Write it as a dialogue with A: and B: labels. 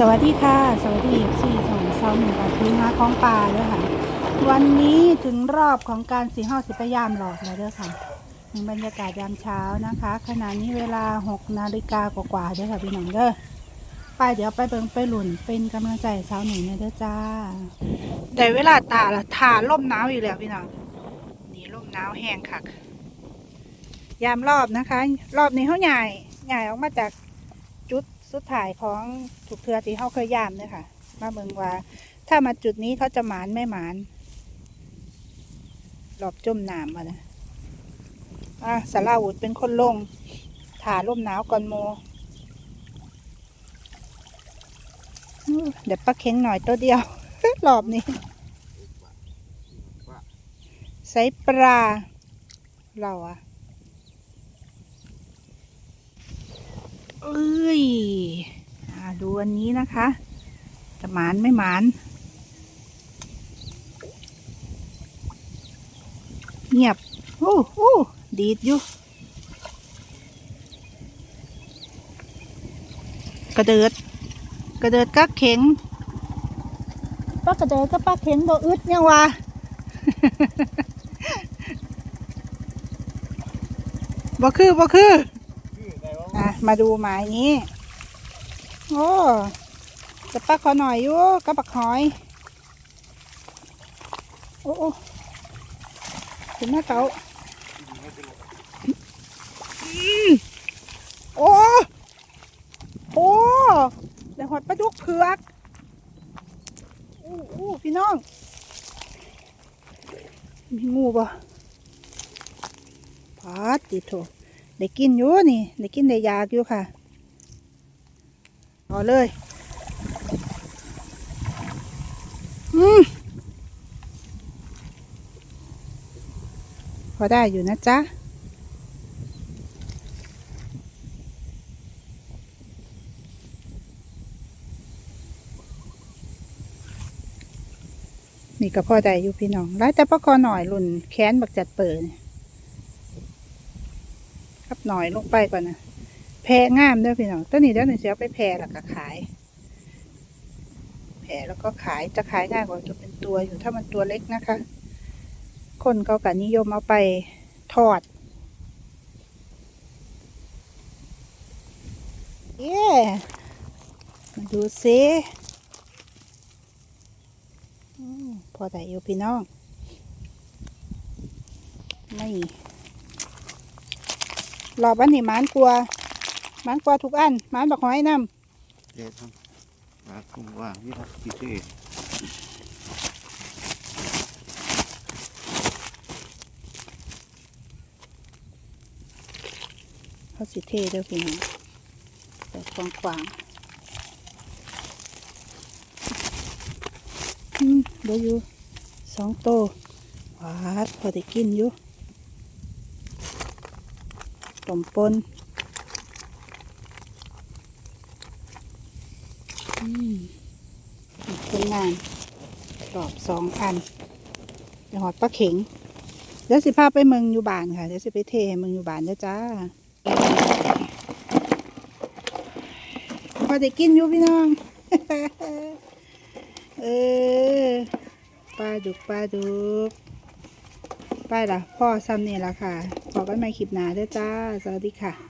A: สวัสดีค่ะ สวัสดีสี่สองสองหนึ่งอาทิตย์มาของปลาด้วยค่ะ วันนี้ถึงรอบของการสีห้าสิบพยายามหลอกแล้วเด้อค่ะในบรรยากาศยามเช้านะคะ ขณะนี้เวลาหกนาฬิกากว่าๆเด้อค่ะพี่น้องเด้อไปเดี๋ยวไปเบิงไปหลุนเป็นกำลังใจให้สาหนึ่งเด้อจ้า แต่เวลาตาละทาล่มหนาวอีกแล้วพี่น้องนี่ล่มหนาวแห้งคักยามรอบนะคะ รอบนี้เขาใหญ่ใหญ่ออกมาจาก สุดท้ายของถูกเทือที่เขาเคยย่ามเนี่ยค่ะ มาเบิ่งว่า ถ้ามาจุดนี้เขาจะหมานไม่หมานหลอบจมน้ำมานะอะสาราวุธเป็นคนลงถ่าร่มหนาวก่อนโมเดี๋ยวปลาเค็งหน่อยตัวเดียวหลอบนี้ใส่ปลาเราอะ เอ้ยอ่าดูอันนี้นะคะ จะหมานไม่หมาน เงียบ โอ้โอ้ดีดอยู่ กระเดิด กระเดิดกักเข็งป้ากระเดิดก็ป้าเข็งบ่อึดยังวะบ่คือบ่คืออะ มาดูหมายนี้ โอ้จะปักขอหน่อยอยู่กระปักหอย โอ้โอ้ถึงหน้าเก๋าอืมโอ้โอ้ได้หอดปลาดุกเผือกอู้อู้พี่น้อง มีงูปะพาดติดโถ ได้กินอยู่นี่ได้กินได้ยากอยู่ค่ะเอาเลยอืมพอได้อยู่นะจ๊ะนี่ก็พอได้อยู่พี่น้องไล่แต่ปะคอหน่อยรุ่นแขนบักจัดเปิด หน่อยลงไปก่อนนะแพรงามด้อพี่น้องต้นนี้เด้อหนึ่งเสียไปแพรแล้วก็ขาย แพรแล้วก็ขายจะขายง่ายกว่าจะเป็นตัวอยู่ถ้ามันตัวเล็กนะคะ คนเขาก็นิยมเอาไปทอดเย้มาดูซิพอได้อยู่พี่น้องไม่ รอบอันนี้หมานกลัวหมานกลัวทุกอันหมานบักหอยน้
B: เจ๊ทำปลาคุ้งว่างวิธีพิเศษำ
A: เขาสิเทเด้อพี่น้องแต่กว้างกวางๆอืมเดี๋ยวอยู่สองโตวหวาดพอได้กินอยู่ ต้มปนอืมคนงานรอบสองพันเดี๋ยหอดปลาเข็ง เดี๋ยวสิพาไปเมืองอยู่บ้านค่ะ เดี๋ยวสิไปเทเมืองอยู่บ้านเด้อจ้าพอได้กินอยู่พี่น้อง เออปลาดุกปลาดุก ไปละพ่อซ้ำนี่ละค่ะขอกันใหม่คลิปหน้าเด้อจ้า สวัสดีค่ะ